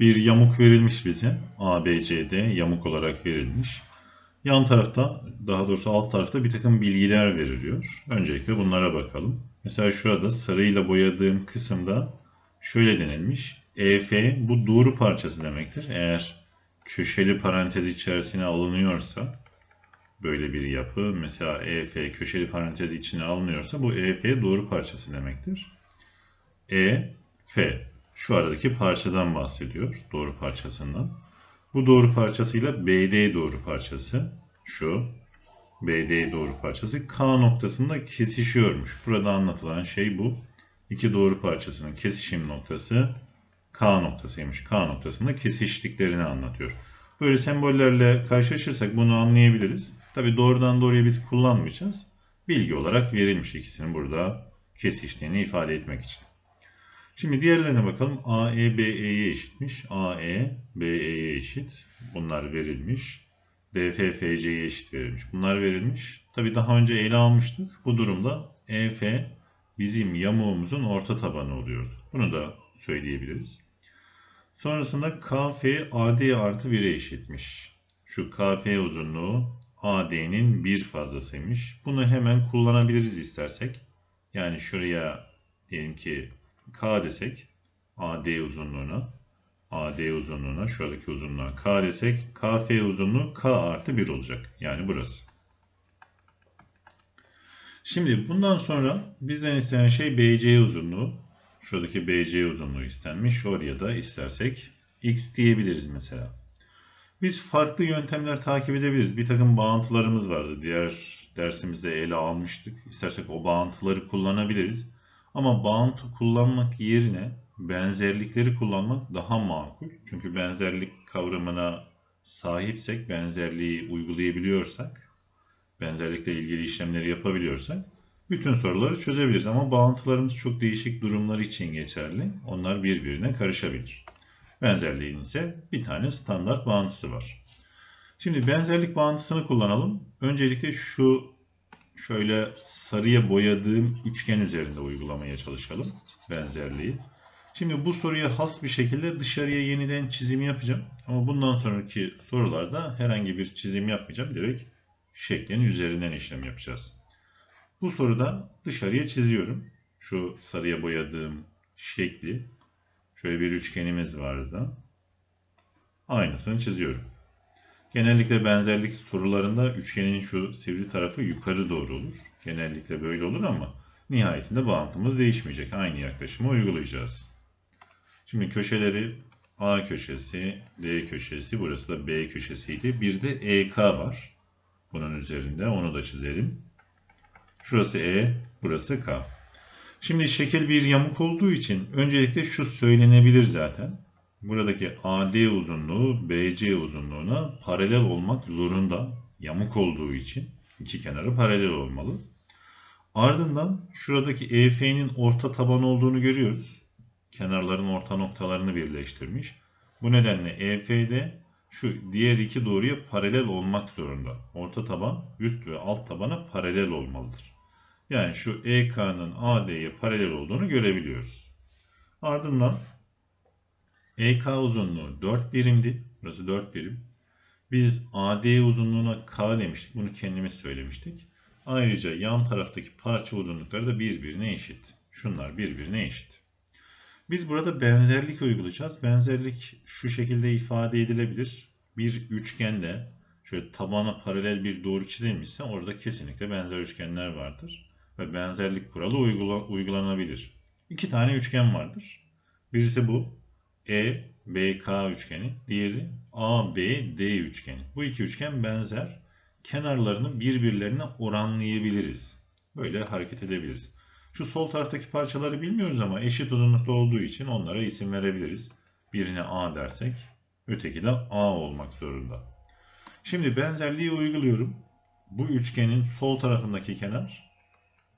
bir yamuk verilmiş bize. ABCD yamuk olarak verilmiş. Yan tarafta, daha doğrusu alt tarafta bir takım bilgiler veriliyor. Öncelikle bunlara bakalım. Mesela şurada sarıyla boyadığım kısımda şöyle denilmiş. EF bu doğru parçası demektir. Eğer köşeli parantez içerisine alınıyorsa böyle bir yapı mesela EF köşeli parantez içine alınıyorsa bu EF doğru parçası demektir. E, F şu aradaki parçadan bahsediyor. Doğru parçasından. Bu doğru parçasıyla BD doğru parçası şu BD doğru parçası K noktasında kesişiyormuş. Burada anlatılan şey bu. İki doğru parçasının kesişim noktası K noktasıymış. K noktasında kesiştiklerini anlatıyor. Böyle sembollerle karşılaşırsak bunu anlayabiliriz. Tabi doğrudan doğruya biz kullanmayacağız. Bilgi olarak verilmiş ikisinin burada kesiştiğini ifade etmek için. Şimdi diğerlerine bakalım. AE BE'ye eşitmiş. AE BE'ye eşit. Bunlar verilmiş. DF FC'ye eşit verilmiş. Bunlar verilmiş. Tabi daha önce ele almıştık. Bu durumda EF bizim yamuğumuzun orta tabanı oluyordu. Bunu da söyleyebiliriz. Sonrasında KF AD artı 1'e eşitmiş. Şu KF uzunluğu AD'nin bir fazlasıymış. Bunu hemen kullanabiliriz istersek. Yani şuraya diyelim ki K desek AD uzunluğuna AD uzunluğuna şuradaki uzunluğa K desek KF uzunluğu K artı 1 olacak. Yani burası. Şimdi bundan sonra bizden istenen şey BC uzunluğu. Şuradaki BC uzunluğu istenmiş. Oraya da istersek X diyebiliriz mesela. Biz farklı yöntemler takip edebiliriz. Bir takım bağıntılarımız vardı. Diğer dersimizde ele almıştık. İstersek o bağıntıları kullanabiliriz. Ama bağıntı kullanmak yerine benzerlikleri kullanmak daha makul. Çünkü benzerlik kavramına sahipsek, benzerliği uygulayabiliyorsak, benzerlikle ilgili işlemleri yapabiliyorsak bütün soruları çözebiliriz. Ama bağıntılarımız çok değişik durumlar için geçerli. Onlar birbirine karışabilir. Benzerliğin ise bir tane standart bağıntısı var. Şimdi benzerlik bağıntısını kullanalım. Öncelikle şu şöyle sarıya boyadığım üçgen üzerinde uygulamaya çalışalım benzerliği. Şimdi bu soruya has bir şekilde dışarıya yeniden çizim yapacağım. Ama bundan sonraki sorularda herhangi bir çizim yapmayacağım. Direkt şeklin üzerinden işlem yapacağız. Bu soruda dışarıya çiziyorum. Şu sarıya boyadığım şekli. Şöyle bir üçgenimiz vardı. Aynısını çiziyorum. Genellikle benzerlik sorularında üçgenin şu sivri tarafı yukarı doğru olur. Genellikle böyle olur ama nihayetinde bağıntımız değişmeyecek. Aynı yaklaşımı uygulayacağız. Şimdi köşeleri A köşesi, D köşesi, burası da B köşesiydi. Bir de EK var. Bunun üzerinde onu da çizelim. Şurası E, burası K. Şimdi şekil bir yamuk olduğu için öncelikle şu söylenebilir zaten. Buradaki AD uzunluğu BC uzunluğuna paralel olmak zorunda. Yamuk olduğu için iki kenarı paralel olmalı. Ardından şuradaki EF'nin orta taban olduğunu görüyoruz. Kenarların orta noktalarını birleştirmiş. Bu nedenle EF'de şu diğer iki doğruya paralel olmak zorunda. Orta taban üst ve alt tabana paralel olmalıdır. Yani şu EK'nın AD'ye paralel olduğunu görebiliyoruz. Ardından EK uzunluğu 4 birimdi. Burası 4 birim. Biz AD uzunluğuna K demiştik. Bunu kendimiz söylemiştik. Ayrıca yan taraftaki parça uzunlukları da birbirine eşit. Şunlar birbirine eşit. Biz burada benzerlik uygulayacağız. Benzerlik şu şekilde ifade edilebilir. Bir üçgende şöyle tabana paralel bir doğru çizilmişse orada kesinlikle benzer üçgenler vardır. Ve benzerlik kuralı uygula uygulanabilir. İki tane üçgen vardır. Birisi bu. E, BK üçgeni. Diğeri A, B, D üçgeni. Bu iki üçgen benzer. Kenarlarını birbirlerine oranlayabiliriz. Böyle hareket edebiliriz. Şu sol taraftaki parçaları bilmiyoruz ama eşit uzunlukta olduğu için onlara isim verebiliriz. Birine A dersek öteki de A olmak zorunda. Şimdi benzerliği uyguluyorum. Bu üçgenin sol tarafındaki kenar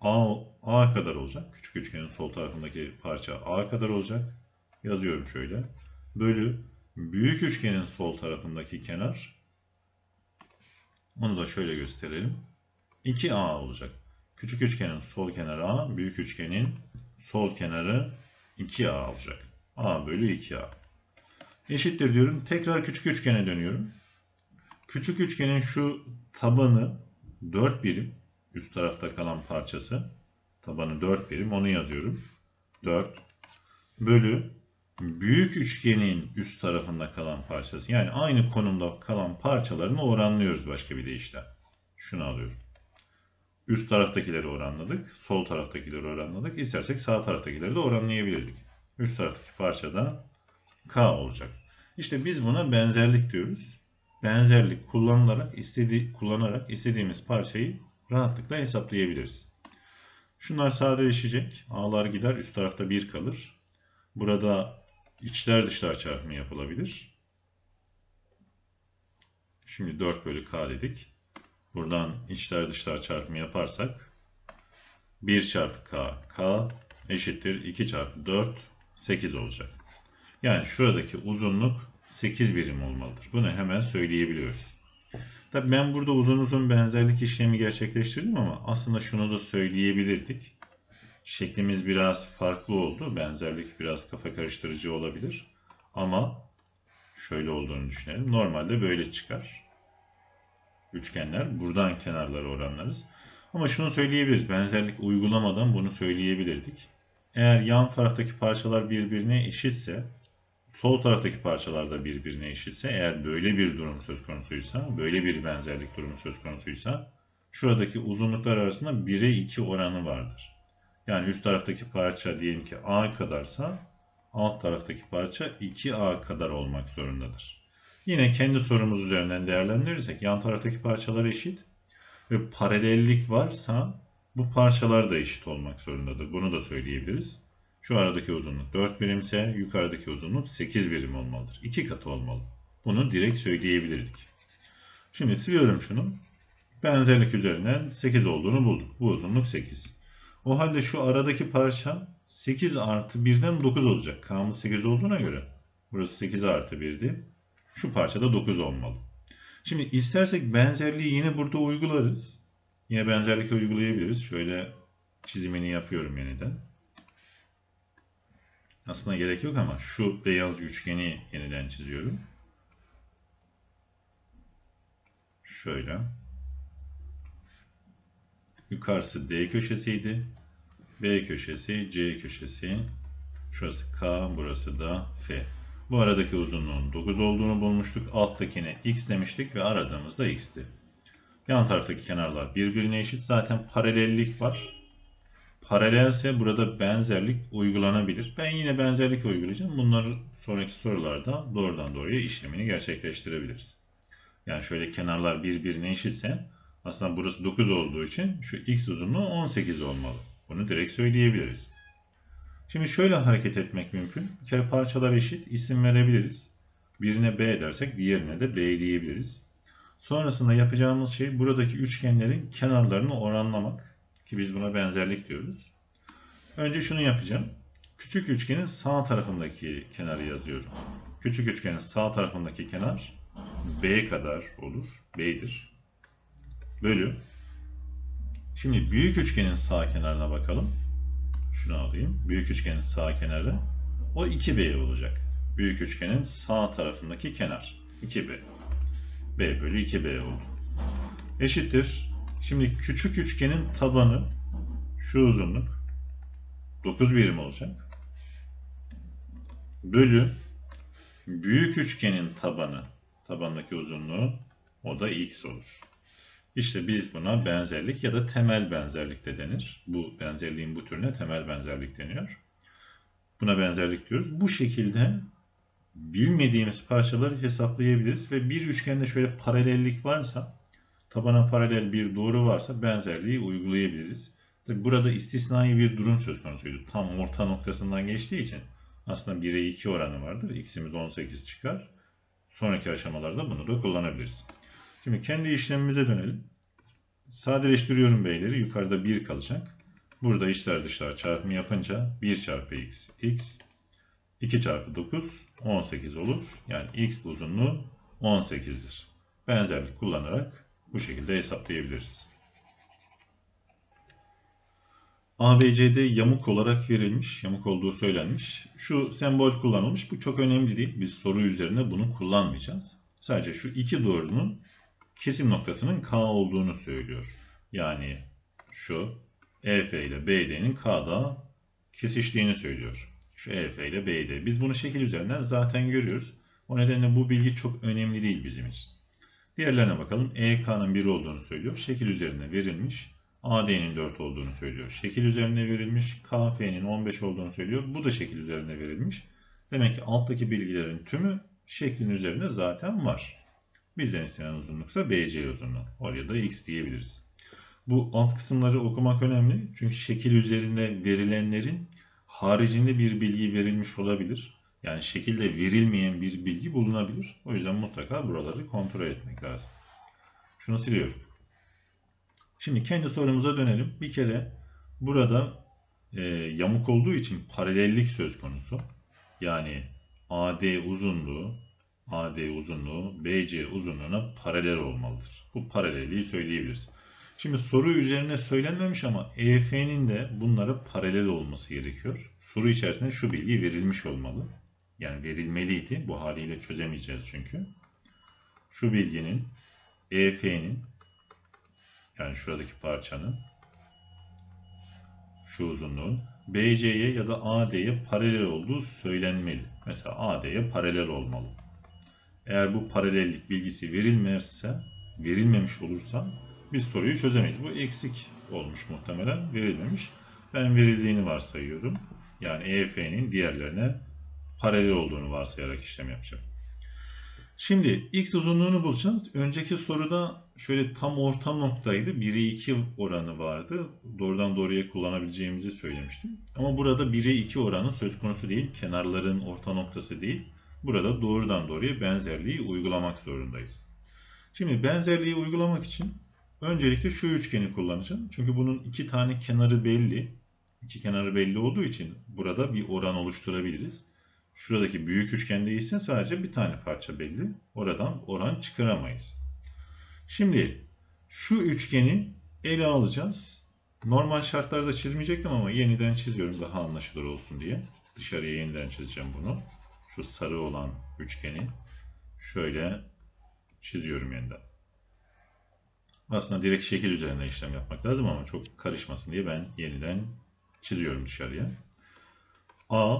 A, A kadar olacak. Küçük üçgenin sol tarafındaki parça A kadar olacak. Yazıyorum şöyle. Bölü büyük üçgenin sol tarafındaki kenar onu da şöyle gösterelim. 2A olacak. Küçük üçgenin sol kenarı A, büyük üçgenin sol kenarı 2A olacak. A bölü 2A. Eşittir diyorum. Tekrar küçük üçgene dönüyorum. Küçük üçgenin şu tabanı 4 birim. Üst tarafta kalan parçası. Tabanı 4 birim. Onu yazıyorum. 4 bölü büyük üçgenin üst tarafında kalan parçası. Yani aynı konumda kalan parçalarını oranlıyoruz başka bir deyişle. Şunu alıyorum. Üst taraftakileri oranladık. Sol taraftakileri oranladık. İstersek sağ taraftakileri de oranlayabilirdik. Üst taraftaki parçada K olacak. İşte biz buna benzerlik diyoruz. Benzerlik kullanılarak istedi kullanarak istediğimiz parçayı rahatlıkla hesaplayabiliriz. Şunlar sadeleşecek. A'lar gider. Üst tarafta 1 kalır. Burada içler dışlar çarpımı yapılabilir. Şimdi 4 bölü K dedik. Buradan içler dışlar çarpımı yaparsak 1 çarpı K, K eşittir 2 çarpı 4, 8 olacak. Yani şuradaki uzunluk 8 birim olmalıdır. Bunu hemen söyleyebiliyoruz. Tabi ben burada uzun uzun benzerlik işlemi gerçekleştirdim ama aslında şunu da söyleyebilirdik. Şeklimiz biraz farklı oldu. Benzerlik biraz kafa karıştırıcı olabilir. Ama şöyle olduğunu düşünelim. Normalde böyle çıkar. Üçgenler. Buradan kenarları oranlarız. Ama şunu söyleyebiliriz. Benzerlik uygulamadan bunu söyleyebilirdik. Eğer yan taraftaki parçalar birbirine eşitse sol taraftaki parçalar da birbirine eşitse eğer böyle bir durum söz konusuysa, böyle bir benzerlik durumu söz konusuysa şuradaki uzunluklar arasında 1'e 2 oranı vardır. Yani üst taraftaki parça diyelim ki A kadarsa alt taraftaki parça 2A kadar olmak zorundadır. Yine kendi sorumuz üzerinden değerlendirirsek yan taraftaki parçalar eşit ve paralellik varsa bu parçalar da eşit olmak zorundadır. Bunu da söyleyebiliriz. Şu aradaki uzunluk 4 birimse yukarıdaki uzunluk 8 birim olmalıdır. 2 katı olmalı. Bunu direkt söyleyebilirdik. Şimdi siliyorum şunu. Benzerlik üzerinden 8 olduğunu bulduk. Bu uzunluk 8. O halde şu aradaki parça 8 artı 1'den 9 olacak. K'mız 8 olduğuna göre. Burası 8 artı 1'di. Şu parçada 9 olmalı. Şimdi istersek benzerliği yine burada uygularız. Yine benzerlik uygulayabiliriz. Şöyle çizimini yapıyorum yeniden. Aslında gerek yok ama şu beyaz üçgeni yeniden çiziyorum. Şöyle. Yukarısı D köşesiydi. B köşesi, C köşesi. Şurası K, burası da F. Bu aradaki uzunluğun 9 olduğunu bulmuştuk. Alttakine X demiştik ve aradığımızda X'ti. Yan taraftaki kenarlar birbirine eşit. Zaten paralellik var. Paralelse burada benzerlik uygulanabilir. Ben yine benzerlik uygulayacağım. Bunları sonraki sorularda doğrudan doğruya işlemini gerçekleştirebiliriz. Yani şöyle kenarlar birbirine eşitse aslında burası 9 olduğu için şu x uzunluğu 18 olmalı. Bunu direkt söyleyebiliriz. Şimdi şöyle hareket etmek mümkün. Bir kere parçalar eşit. isim verebiliriz. Birine B dersek diğerine de B diyebiliriz. Sonrasında yapacağımız şey buradaki üçgenlerin kenarlarını oranlamak. Ki biz buna benzerlik diyoruz. Önce şunu yapacağım. Küçük üçgenin sağ tarafındaki kenarı yazıyorum. Küçük üçgenin sağ tarafındaki kenar B kadar olur. B'dir. Bölü. Şimdi büyük üçgenin sağ kenarına bakalım. Şunu alayım. Büyük üçgenin sağ kenarı. O 2B olacak. Büyük üçgenin sağ tarafındaki kenar. 2B. B bölü 2B oldu. Eşittir. Şimdi küçük üçgenin tabanı şu uzunluk 9 birim olacak. Bölü büyük üçgenin tabanı tabandaki uzunluğu o da x olur. İşte biz buna benzerlik ya da temel benzerlik de denir. Bu benzerliğin bu türüne temel benzerlik deniyor. Buna benzerlik diyoruz. Bu şekilde bilmediğimiz parçaları hesaplayabiliriz ve bir üçgende şöyle paralellik varsa tabana paralel bir doğru varsa benzerliği uygulayabiliriz. Tabi burada istisnai bir durum söz konusuydu. Tam orta noktasından geçtiği için aslında 1'e 2 oranı vardır. X'imiz 18 çıkar. Sonraki aşamalarda bunu da kullanabiliriz. Şimdi kendi işlemimize dönelim. Sadeleştiriyorum beyleri. Yukarıda 1 kalacak. Burada içler dışlar çarpımı yapınca 1 çarpı x, x 2 çarpı 9 18 olur. Yani x uzunluğu 18'dir. Benzerlik kullanarak bu şekilde hesaplayabiliriz. ABCD yamuk olarak verilmiş, yamuk olduğu söylenmiş. Şu sembol kullanılmış. Bu çok önemli değil. Biz soru üzerine bunu kullanmayacağız. Sadece şu iki doğrunun kesim noktasının K olduğunu söylüyor. Yani şu EF ile BD'nin K'da kesiştiğini söylüyor. Şu EF ile BD. Biz bunu şekil üzerinden zaten görüyoruz. O nedenle bu bilgi çok önemli değil bizim için. Diğerlerine bakalım. EK'nın 1 olduğunu söylüyor. Şekil üzerine verilmiş. AD'nin 4 olduğunu söylüyor. Şekil üzerine verilmiş. KF'nin 15 olduğunu söylüyor. Bu da şekil üzerine verilmiş. Demek ki alttaki bilgilerin tümü şeklin üzerinde zaten var. Bizden istenen uzunluksa BC uzunluğu. Oraya da X diyebiliriz. Bu alt kısımları okumak önemli. Çünkü şekil üzerinde verilenlerin haricinde bir bilgi verilmiş olabilir. Yani şekilde verilmeyen bir bilgi bulunabilir. O yüzden mutlaka buraları kontrol etmek lazım. Şunu siliyorum. Şimdi kendi sorumuza dönelim. Bir kere burada e, yamuk olduğu için paralellik söz konusu. Yani AD uzunluğu AD uzunluğu BC uzunluğuna paralel olmalıdır. Bu paralelliği söyleyebiliriz. Şimdi soru üzerine söylenmemiş ama EF'nin de bunlara paralel olması gerekiyor. Soru içerisinde şu bilgi verilmiş olmalı. Yani verilmeliydi. Bu haliyle çözemeyeceğiz çünkü. Şu bilginin EF'nin yani şuradaki parçanın şu uzunluğun BC'ye ya da AD'ye paralel olduğu söylenmeli. Mesela AD'ye paralel olmalı. Eğer bu paralellik bilgisi verilmezse, verilmemiş olursa biz soruyu çözemeyiz. Bu eksik olmuş muhtemelen, verilmemiş. Ben verildiğini varsayıyorum. Yani EF'nin diğerlerine paralel olduğunu varsayarak işlem yapacağım. Şimdi x uzunluğunu bulacağız. Önceki soruda şöyle tam orta noktaydı. 1'e 2 oranı vardı. Doğrudan doğruya kullanabileceğimizi söylemiştim. Ama burada 1'e 2 oranı söz konusu değil. Kenarların orta noktası değil. Burada doğrudan doğruya benzerliği uygulamak zorundayız. Şimdi benzerliği uygulamak için öncelikle şu üçgeni kullanacağım. Çünkü bunun iki tane kenarı belli. İki kenarı belli olduğu için burada bir oran oluşturabiliriz. Şuradaki büyük üçgende ise sadece bir tane parça belli. Oradan oran çıkaramayız. Şimdi şu üçgeni ele alacağız. Normal şartlarda çizmeyecektim ama yeniden çiziyorum daha anlaşılır olsun diye. Dışarıya yeniden çizeceğim bunu. Şu sarı olan üçgeni şöyle çiziyorum yeniden. Aslında direkt şekil üzerine işlem yapmak lazım ama çok karışmasın diye ben yeniden çiziyorum dışarıya. A,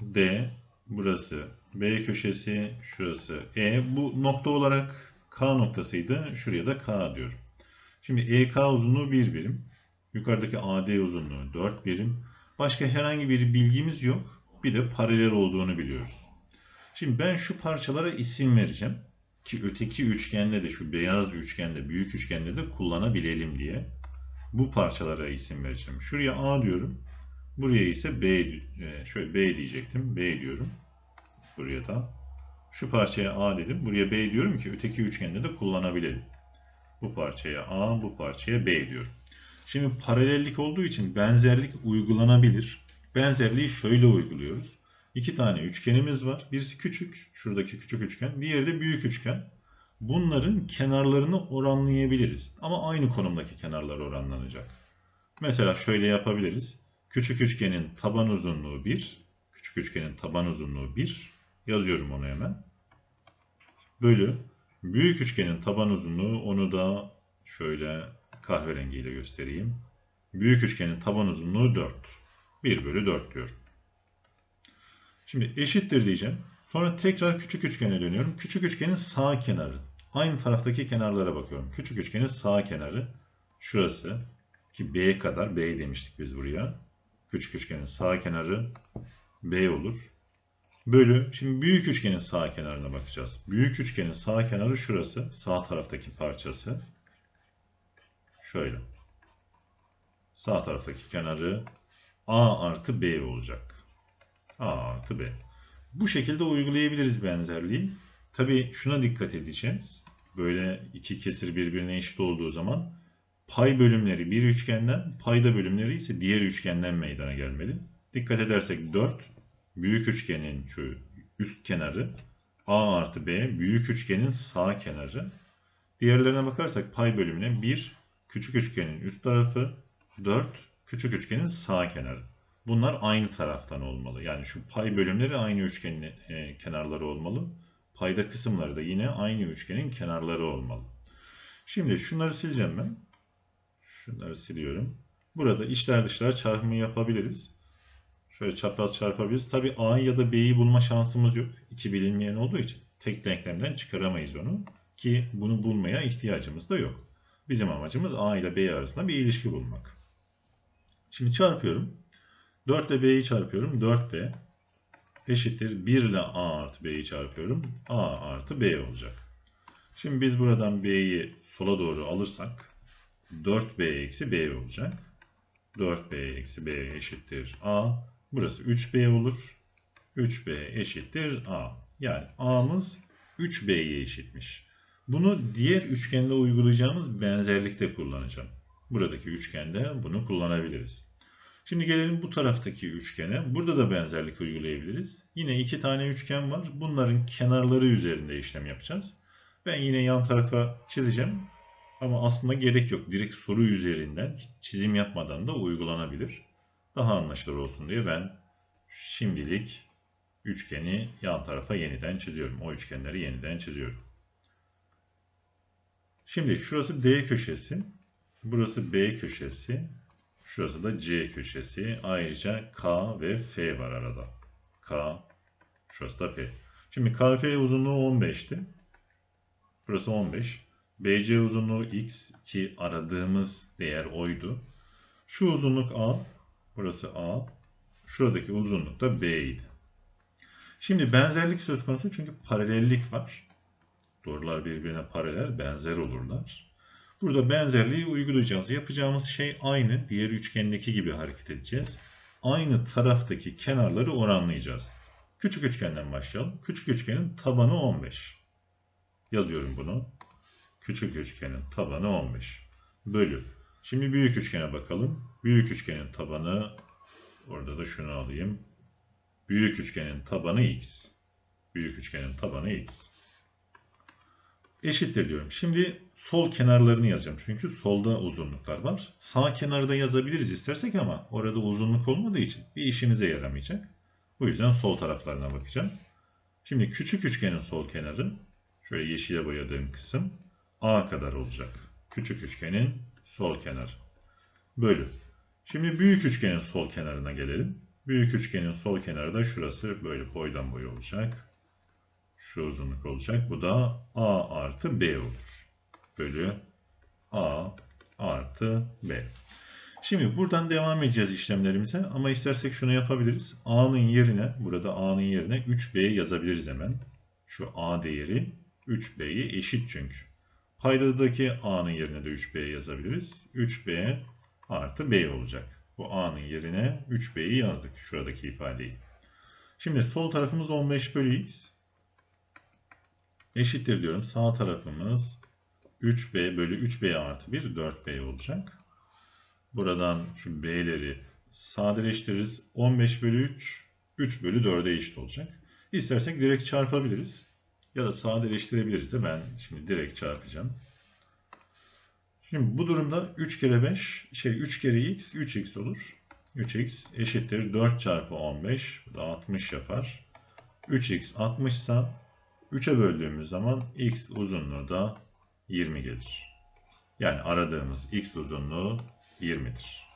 D, burası. B köşesi şurası. E bu nokta olarak K noktasıydı. Şuraya da K diyorum. Şimdi EK uzunluğu 1 birim. Yukarıdaki AD uzunluğu 4 birim. Başka herhangi bir bilgimiz yok. Bir de paralel olduğunu biliyoruz. Şimdi ben şu parçalara isim vereceğim. Ki öteki üçgende de şu beyaz üçgende, büyük üçgende de kullanabilelim diye. Bu parçalara isim vereceğim. Şuraya A diyorum. Buraya ise B, şöyle B diyecektim. B diyorum. Buraya da. Şu parçaya A dedim. Buraya B diyorum ki öteki üçgende de kullanabilelim. Bu parçaya A, bu parçaya B diyorum. Şimdi paralellik olduğu için benzerlik uygulanabilir. Benzerliği şöyle uyguluyoruz. İki tane üçgenimiz var. Birisi küçük, şuradaki küçük üçgen. Diğeri de büyük üçgen. Bunların kenarlarını oranlayabiliriz. Ama aynı konumdaki kenarlar oranlanacak. Mesela şöyle yapabiliriz. Küçük üçgenin taban uzunluğu 1. Küçük üçgenin taban uzunluğu 1. Yazıyorum onu hemen. Bölü. Büyük üçgenin taban uzunluğu onu da şöyle kahverengiyle göstereyim. Büyük üçgenin taban uzunluğu 4. 1 bölü 4 diyorum. Şimdi eşittir diyeceğim. Sonra tekrar küçük üçgene dönüyorum. Küçük üçgenin sağ kenarı. Aynı taraftaki kenarlara bakıyorum. Küçük üçgenin sağ kenarı. Şurası. Ki B kadar. B demiştik biz buraya. Küçük üçgenin sağ kenarı B olur. Bölü. Şimdi büyük üçgenin sağ kenarına bakacağız. Büyük üçgenin sağ kenarı şurası. Sağ taraftaki parçası. Şöyle. Sağ taraftaki kenarı A artı B olacak. A artı B. Bu şekilde uygulayabiliriz benzerliği. Tabi şuna dikkat edeceğiz. Böyle iki kesir birbirine eşit olduğu zaman pay bölümleri bir üçgenden, payda bölümleri ise diğer üçgenden meydana gelmeli. Dikkat edersek 4 büyük üçgenin şu üst kenarı A artı B büyük üçgenin sağ kenarı. Diğerlerine bakarsak pay bölümüne 1 küçük üçgenin üst tarafı 4 Küçük üçgenin sağ kenarı. Bunlar aynı taraftan olmalı. Yani şu pay bölümleri aynı üçgenin e, kenarları olmalı. Payda kısımları da yine aynı üçgenin kenarları olmalı. Şimdi şunları sileceğim ben. Şunları siliyorum. Burada içler dışlar çarpımı yapabiliriz. Şöyle çapraz çarpabiliriz. Tabi A ya da B'yi bulma şansımız yok. İki bilinmeyen olduğu için tek denklemden çıkaramayız onu. Ki bunu bulmaya ihtiyacımız da yok. Bizim amacımız A ile B arasında bir ilişki bulmak. Şimdi çarpıyorum. 4 ile B'yi çarpıyorum. 4B eşittir 1 ile A artı B'yi çarpıyorum. A artı B olacak. Şimdi biz buradan B'yi sola doğru alırsak 4B eksi B olacak. 4B eksi B eşittir A. Burası 3B olur. 3B eşittir A. Yani A'mız 3B'ye eşitmiş. Bunu diğer üçgende uygulayacağımız benzerlikte kullanacağım. Buradaki üçgende bunu kullanabiliriz. Şimdi gelelim bu taraftaki üçgene. Burada da benzerlik uygulayabiliriz. Yine iki tane üçgen var. Bunların kenarları üzerinde işlem yapacağız. Ben yine yan tarafa çizeceğim. Ama aslında gerek yok. Direkt soru üzerinden çizim yapmadan da uygulanabilir. Daha anlaşılır olsun diye ben şimdilik üçgeni yan tarafa yeniden çiziyorum. O üçgenleri yeniden çiziyorum. Şimdi şurası D köşesi. Burası B köşesi. Şurası da C köşesi. Ayrıca K ve F var arada. K, şurası da F. Şimdi KF uzunluğu 15'ti. Burası 15. BC uzunluğu X ki aradığımız değer oydu. Şu uzunluk A. Burası A. Şuradaki uzunluk da B idi. Şimdi benzerlik söz konusu çünkü paralellik var. Doğrular birbirine paralel, benzer olurlar. Burada benzerliği uygulayacağız. Yapacağımız şey aynı. Diğer üçgendeki gibi hareket edeceğiz. Aynı taraftaki kenarları oranlayacağız. Küçük üçgenden başlayalım. Küçük üçgenin tabanı 15. Yazıyorum bunu. Küçük üçgenin tabanı 15. Bölü. Şimdi büyük üçgene bakalım. Büyük üçgenin tabanı orada da şunu alayım. Büyük üçgenin tabanı x. Büyük üçgenin tabanı x. Eşittir diyorum. Şimdi sol kenarlarını yazacağım. Çünkü solda uzunluklar var. Sağ kenarda yazabiliriz istersek ama orada uzunluk olmadığı için bir işimize yaramayacak. Bu yüzden sol taraflarına bakacağım. Şimdi küçük üçgenin sol kenarı şöyle yeşile boyadığım kısım A kadar olacak. Küçük üçgenin sol kenarı. Bölü. Şimdi büyük üçgenin sol kenarına gelelim. Büyük üçgenin sol kenarı da şurası böyle boydan boya olacak. Şu uzunluk olacak. Bu da A artı B olur. Bölü A artı B. Şimdi buradan devam edeceğiz işlemlerimize ama istersek şunu yapabiliriz. A'nın yerine, burada A'nın yerine 3B yazabiliriz hemen. Şu A değeri 3B'ye eşit çünkü. Paydadaki A'nın yerine de 3B yazabiliriz. 3B artı B olacak. Bu A'nın yerine 3B'yi yazdık. Şuradaki ifadeyi. Şimdi sol tarafımız 15 bölü X. Eşittir diyorum. Sağ tarafımız 3B bölü 3B artı 1 4B olacak. Buradan şu B'leri sadeleştiririz. 15 bölü 3 3 bölü 4'e eşit olacak. İstersek direkt çarpabiliriz. Ya da sadeleştirebiliriz de ben şimdi direkt çarpacağım. Şimdi bu durumda 3 kere 5 şey 3 kere x 3x olur. 3x eşittir 4 çarpı 15 bu da 60 yapar. 3x 60 ise 3'e böldüğümüz zaman x uzunluğu da 20 gelir. Yani aradığımız x uzunluğu 20'dir.